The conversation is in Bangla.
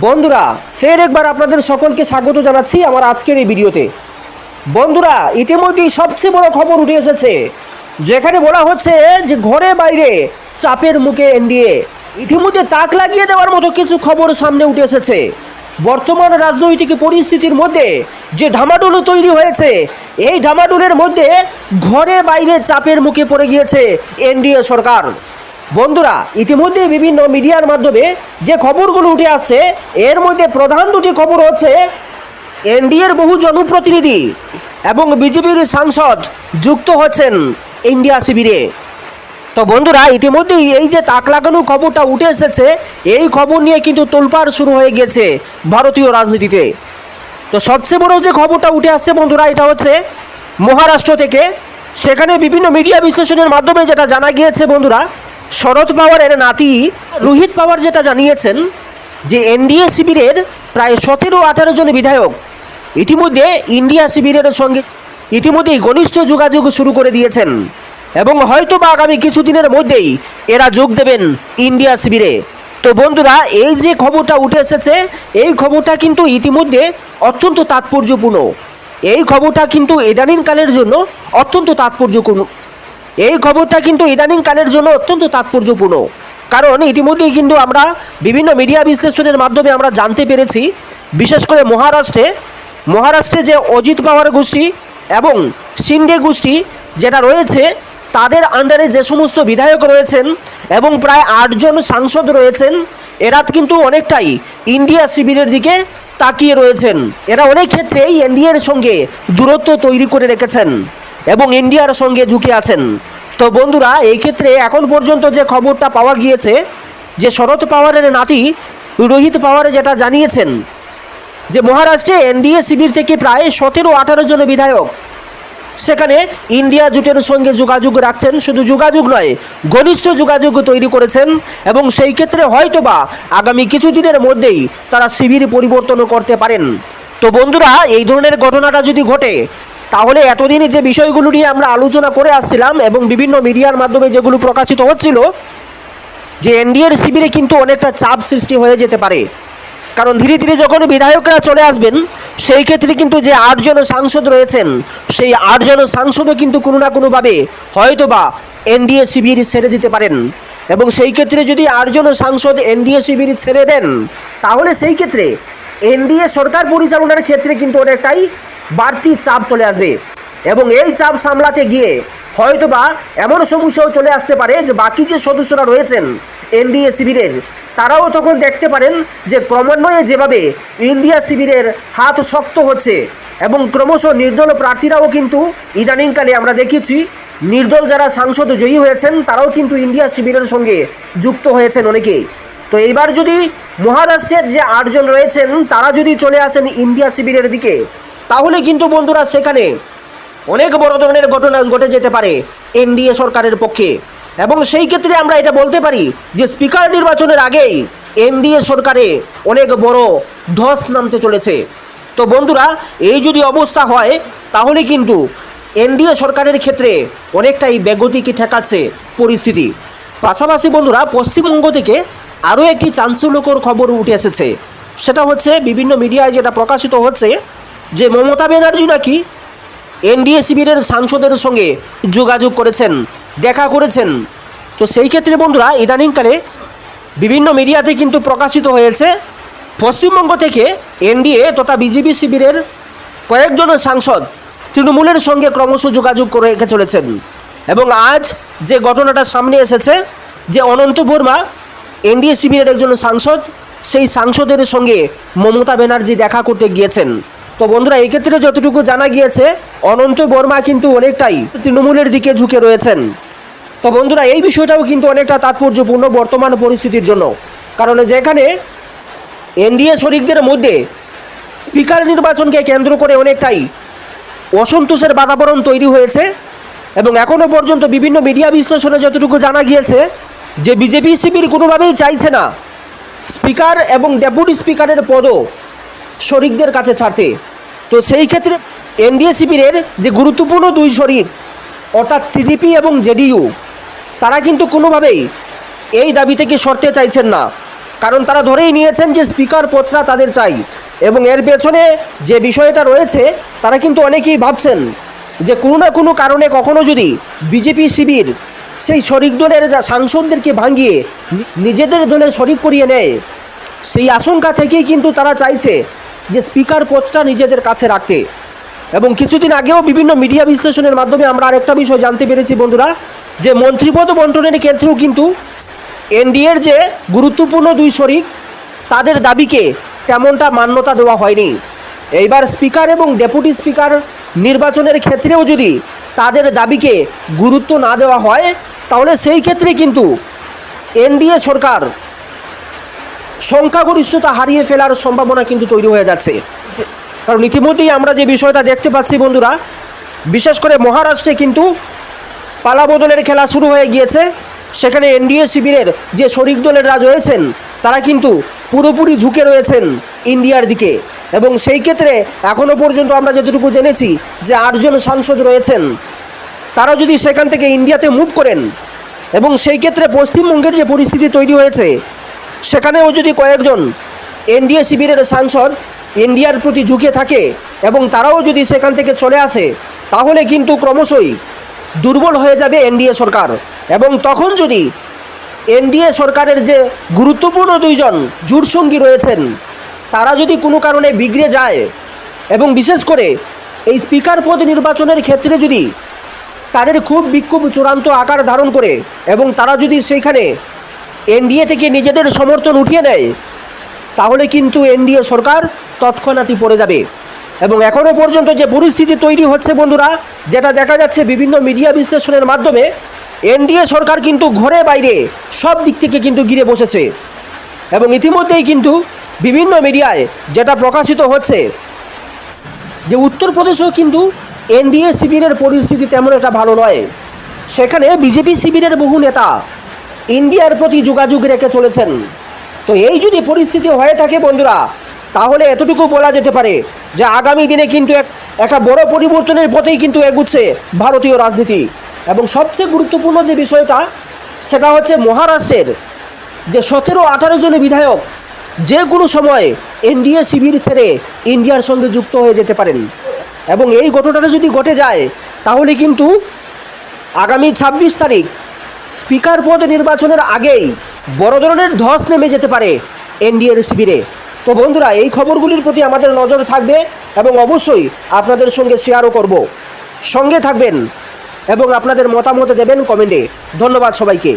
বন্ধুরা, ফের একবার আপনাদের সকলকে স্বাগত জানাচ্ছি আমার আজকের এই ভিডিওতে। বন্ধুরা, ইতিমধ্যেই সবচেয়ে বড় খবর উঠে এসেছে, যেখানে বলা হচ্ছে যে ঘরে বাইরে চাপের মুখে এনডিএ। ইতিমধ্যে তাক লাগিয়ে দেওয়ার মতো কিছু খবর সামনে উঠে এসেছে। বর্তমান রাজনৈতিক পরিস্থিতির মধ্যে যে ঢামাডুলো তৈরি হয়েছে, এই ঢামাডুলের মধ্যে ঘরে বাইরে চাপের মুখে পড়ে গিয়েছে এনডিএ সরকার। বন্ধুরা ইতিমধ্যে বিভিন্ন মিডিয়ার মাধ্যমে যে খবরগুলো উঠে আসছে, এর মধ্যে প্রধান দুটি খবর হচ্ছে এনডিএর বহু জনপ্রতিনিধি এবং বিজেপির সাংসদ যুক্ত হচ্ছেন ইন্ডিয়া শিবিরে। তো বন্ধুরা, ইতিমধ্যেই এই যে তাক লাগানো খবরটা উঠে এসেছে, এই খবর নিয়ে কিন্তু তোলপাড় শুরু হয়ে গেছে ভারতীয় রাজনীতিতে। তো সবচেয়ে বড় যে খবরটা উঠে আসছে বন্ধুরা, এটা হচ্ছে মহারাষ্ট্র থেকে। সেখানে বিভিন্ন মিডিয়া বিশ্লেষণের মাধ্যমে যেটা জানা গিয়েছে বন্ধুরা শরদ পাওয়ারের নাতি রোহিত পাওয়ার যেটা জানিয়েছেন যে এনডিএ শিবিরের প্রায় সতেরো আঠারো জন বিধায়ক ইতিমধ্যে ইন্ডিয়া শিবিরের সঙ্গে ইতিমধ্যেই ঘনিষ্ঠ যোগাযোগ শুরু করে দিয়েছেন এবং হয়তো বা আগামী কিছুদিনের মধ্যেই এরা যোগ দেবেন ইন্ডিয়া শিবিরে। তো বন্ধুরা, এই যে খবরটা উঠে এসেছে, এই খবরটা কিন্তু ইতিমধ্যে অত্যন্ত তাৎপর্যপূর্ণ। এই খবরটা কিন্তু ইদানিংকালের জন্য অত্যন্ত তাৎপর্যপূর্ণ। এই খবরটা কিন্তু ইদানিংকালের জন্য অত্যন্ত তাৎপর্যপূর্ণ। কারণ ইতিমধ্যেই কিন্তু আমরা বিভিন্ন মিডিয়া বিশ্লেষণের মাধ্যমে আমরা জানতে পেরেছি, বিশেষ করে মহারাষ্ট্রে মহারাষ্ট্রে যে অজিত পাওয়ার গোষ্ঠী এবং সিন্ডে গোষ্ঠী যেটা রয়েছে, তাদের আন্ডারে যে সমস্ত বিধায়ক রয়েছেন এবং প্রায় আটজন সাংসদ রয়েছেন, এরা কিন্তু অনেকটাই ইন্ডিয়া শিবিরের দিকে তাকিয়ে রয়েছেন। এরা অনেক ক্ষেত্রেই এনডিএর সঙ্গে দূরত্ব তৈরি করে রেখেছেন। এবং ইন্ডিয়ার সঙ্গে ঝুঁকে আছেন। তো বন্ধুরা, এই ক্ষেত্রে এখন পর্যন্ত যে খবরটা পাওয়া গিয়েছে, যে শরৎ পাওয়ারের নাতি রোহিত পাওয়ারে যেটা জানিয়েছেন, যে মহারাষ্ট্রে এনডিএ শিবির থেকে প্রায় সতেরো আঠারো জন বিধায়ক সেখানে ইন্ডিয়া জোটের সঙ্গে যোগাযোগ রাখছেন। শুধু যোগাযোগ নয়, ঘনিষ্ঠ যোগাযোগ তৈরি করেছেন এবং সেই ক্ষেত্রে হয়তোবা আগামী কিছুদিনের মধ্যেই তারা শিবির পরিবর্তন করতে পারেন। তো বন্ধুরা, এই ধরনের ঘটনাটা যদি ঘটে তাহলে এতদিন যে বিষয়গুলো নিয়ে আমরা আলোচনা করে আসছিলাম এবং বিভিন্ন মিডিয়ার মাধ্যমে যেগুলো প্রকাশিত হচ্ছিল, যে এনডিএর শিবিরে কিন্তু অনেকটা চাপ সৃষ্টি হয়ে যেতে পারে। কারণ ধীরে ধীরে যখন বিধায়করা চলে আসবেন, সেই ক্ষেত্রে কিন্তু যে আটজন সাংসদ রয়েছেন, সেই আটজন সাংসদও কিন্তু কোনো না কোনোভাবে হয়তোবা এনডিএ শিবির ছেড়ে দিতে পারেন। এবং সেই ক্ষেত্রে যদি আটজন সাংসদ এনডিএ শিবির ছেড়ে দেন, তাহলে সেই ক্ষেত্রে এনডিএ সরকার পরিচালনার ক্ষেত্রে কিন্তু অনেকটাই বাড়তি চাপ চলে আসবে। এবং এই চাপ সামলাতে গিয়ে হয়তোবা এমন সমস্যাও চলে আসতে পারে যে বাকি যে সদস্যরা রয়েছেন এনডিএ শিবিরের, তারাও তখন দেখতে পারেন যে ক্রমান্বয়ে যেভাবে ইন্ডিয়া শিবিরের হাত শক্ত হচ্ছে এবং ক্রমশ নির্দল প্রার্থীরাও কিন্তু ইদানিংকালে আমরা দেখেছি, নির্দল যারা সাংসদ জয়ী হয়েছেন, তারাও কিন্তু ইন্ডিয়া শিবিরের সঙ্গে যুক্ত হয়েছেন অনেকেই তো এইবার যদি মহারাষ্ট্রের যে আটজন রয়েছেন, তারা যদি চলে আসেন ইন্ডিয়া শিবিরের দিকে তাহলে কিন্তু বন্ধুরা সেখানে অনেক বড় ধরনের ঘটনা ঘটে যেতে পারে এনডিএ সরকারের পক্ষে। এবং সেই ক্ষেত্রে আমরা এটা বলতে পারি যে স্পিকার নির্বাচনের আগেই এনডিএ সরকারে অনেক বড় ধস নামতে চলেছে। তো বন্ধুরা, এই যদি অবস্থা হয়, তাহলে কিন্তু এনডিএ সরকারের ক্ষেত্রে অনেকটাই বেগতিকে ঠেকাচ্ছে পরিস্থিতি। পাশাপাশি বন্ধুরা, পশ্চিমবঙ্গ থেকে আরও একটি চাঞ্চল্যকর খবর উঠে এসেছে। সেটা হচ্ছে বিভিন্ন মিডিয়ায় যেটা প্রকাশিত হচ্ছে যে মমতা ব্যানার্জি নাকি এনডিএ শিবিরের সাংসদের সঙ্গে যোগাযোগ করেছেন, দেখা করেছেন। তো সেই ক্ষেত্রে বন্ধুরা, ইদানিংকালে বিভিন্ন মিডিয়াতে কিন্তু প্রকাশিত হয়েছে, পশ্চিমবঙ্গ থেকে এনডিএ তথা বিজেপি শিবিরের কয়েকজন সাংসদ তৃণমূলের সঙ্গে ক্রমশ যোগাযোগ করে রেখে চলেছেন। এবং আজ যে ঘটনাটা সামনে এসেছে, যে অনন্ত বর্মা এনডিএ শিবিরের একজন সাংসদ, সেই সাংসদের সঙ্গে মমতা ব্যানার্জি দেখা করতে গিয়েছেন। তো বন্ধুরা, এই ক্ষেত্রে যতটুকু জানা গিয়েছে, অনন্ত বর্মা কিন্তু অনেকটাই তৃণমূলের দিকে ঝুঁকে রয়েছেন। তো বন্ধুরা, এই বিষয়টাও কিন্তু অনেকটা তাৎপর্যপূর্ণ বর্তমান পরিস্থিতির জন্য। কারণ যেখানে এনডিএ শরিকদের মধ্যে স্পিকার নির্বাচনকে কেন্দ্র করে অনেকটাই অসন্তোষের বাতাবরণ তৈরি হয়েছে এবং এখনও পর্যন্ত বিভিন্ন মিডিয়া বিশ্লেষণে যতটুকু জানা গিয়েছে যে বিজেপি শিবির কোনোভাবেই চাইছে না স্পিকার এবং ডেপুটি স্পিকারের পদও শরিকদের কাছে ছাড়তে। তো সেই ক্ষেত্রে এনডিএ শিবিরের যে গুরুত্বপূর্ণ দুই শরিক, অর্থাৎ টিডিপি এবং জেডিইউ, তারা কিন্তু কোনোভাবেই এই দাবি থেকে সরতে চাইছেন না। কারণ তারা ধরেই নিয়েছেন যে স্পিকার পদটা তাদের চাই এবং এর পেছনে যে বিষয়টা রয়েছে, তারা কিন্তু অনেকেই ভাবছেন যে কোনো না কোনো কারণে কখনো যদি বিজেপি শিবির সেই শরিক দলের সাংসদদেরকে ভাঙিয়ে নিজেদের দলে শরিক করিয়ে নেয়, সেই আশঙ্কা থেকেই কিন্তু তারা চাইছে যে স্পিকার পদটা নিজেদের কাছে রাখতে এবং কিছুদিন আগেও বিভিন্ন মিডিয়া বিশ্লেষণের মাধ্যমে আমরা আরেকটা বিষয় জানতে পেরেছি বন্ধুরা, যে মন্ত্রীপদ বন্টনের ক্ষেত্রেও কিন্তু এনডিএর যে গুরুত্বপূর্ণ দুই শরিক, তাদের দাবিকে তেমনটা মান্যতা দেওয়া হয়নি। এইবার স্পিকার এবং ডেপুটি স্পিকার নির্বাচনের ক্ষেত্রেও যদি তাদের দাবিকে গুরুত্ব না দেওয়া হয়, তাহলে সেই ক্ষেত্রে কিন্তু এনডিএ সরকার সংখ্যাগরিষ্ঠতা হারিয়ে ফেলার সম্ভাবনা কিন্তু তৈরি হয়ে যাচ্ছে। কারণ ইতিমধ্যেই আমরা যে বিষয়টা দেখতে পাচ্ছি বন্ধুরা, বিশেষ করে মহারাষ্ট্রে কিন্তু পালাবদলের খেলা শুরু হয়ে গিয়েছে। সেখানে এনডিএ শিবিরের যে শরিক দলেরা রয়েছেন, তারা কিন্তু পুরোপুরি ঝুঁকে রয়েছেন ইন্ডিয়ার দিকে। এবং সেই ক্ষেত্রে এখনও পর্যন্ত আমরা যতটুকু জেনেছি যে আটজন সাংসদ রয়েছেন তারা যদি সেখান থেকে ইন্ডিয়াতে মুভ করেন, এবং সেই ক্ষেত্রে পশ্চিমবঙ্গের যে পরিস্থিতি তৈরি হয়েছে সেখানেও যদি কয়েকজন এনডিএ শিবিরের সাংসদ ইন্ডিয়ার প্রতি ঝুঁকে থাকে এবং তারাও যদি সেখান থেকে চলে আসে, তাহলে কিন্তু ক্রমশই দুর্বল হয়ে যাবে এনডিএ সরকার। এবং তখন যদি এনডিএ সরকারের যে গুরুত্বপূর্ণ দুইজন জোটসঙ্গী রয়েছেন, তারা যদি কোনো কারণে বিগড়ে যায় এবং বিশেষ করে এই স্পিকার পদ নির্বাচনের ক্ষেত্রে যদি তাদের খুব বিক্ষোভ চূড়ান্ত আকার ধারণ করে এবং তারা যদি সেইখানে এনডিএ থেকে নিজেদের সমর্থন উঠিয়ে নেয়, তাহলে কিন্তু এনডিএ সরকার তৎক্ষণাৎই পড়ে যাবে। এবং এখনও পর্যন্ত যে পরিস্থিতি তৈরি হচ্ছে বন্ধুরা, যেটা দেখা যাচ্ছে বিভিন্ন মিডিয়া বিশ্লেষণের মাধ্যমে, এনডিএ সরকার কিন্তু ঘরে বাইরে সব দিক থেকে কিন্তু ঘিরে বসেছে। এবং ইতিমধ্যেই কিন্তু বিভিন্ন মিডিয়ায় যেটা প্রকাশিত হচ্ছে, যে উত্তরপ্রদেশেও কিন্তু এনডিএ শিবিরের পরিস্থিতি তেমন একটা ভালো নয়। সেখানে বিজেপি শিবিরের বহু নেতা ইন্ডিয়ার প্রতি যোগাযোগ রেখে চলেছেন। তো এই যদি পরিস্থিতি হয়ে থাকে বন্ধুরা, তাহলে এতটুকু বলা যেতে পারে যে আগামী দিনে কিন্তু এক একটা বড় পরিবর্তনের পথেই কিন্তু এগুচ্ছে ভারতীয় রাজনীতি। এবং সবচেয়ে গুরুত্বপূর্ণ যে বিষয়টা, সেটা হচ্ছে মহারাষ্ট্রের যে সতেরো আঠারো জন বিধায়ক, যে কোনো সময় এনডিএ শিবির ছেড়ে ইন্ডিয়ার সঙ্গে যুক্ত হয়ে যেতে পারেন। এবং এই ঘটনাটা যদি ঘটে যায়, তাহলে কিন্তু আগামী ছাব্বিশ তারিখ স্পিকার পদ নির্বাচনের আগেই বড় ধরনের ধস নেমে যেতে পারে এনডিএর শিবিরে। তো বন্ধুরা, এই খবরগুলির প্রতি আমাদের নজর থাকবে এবং অবশ্যই আপনাদের সঙ্গে শেয়ারও করব। সঙ্গে থাকবেন এবং আপনাদের মতামত দেবেন কমেন্টে। ধন্যবাদ সবাইকে।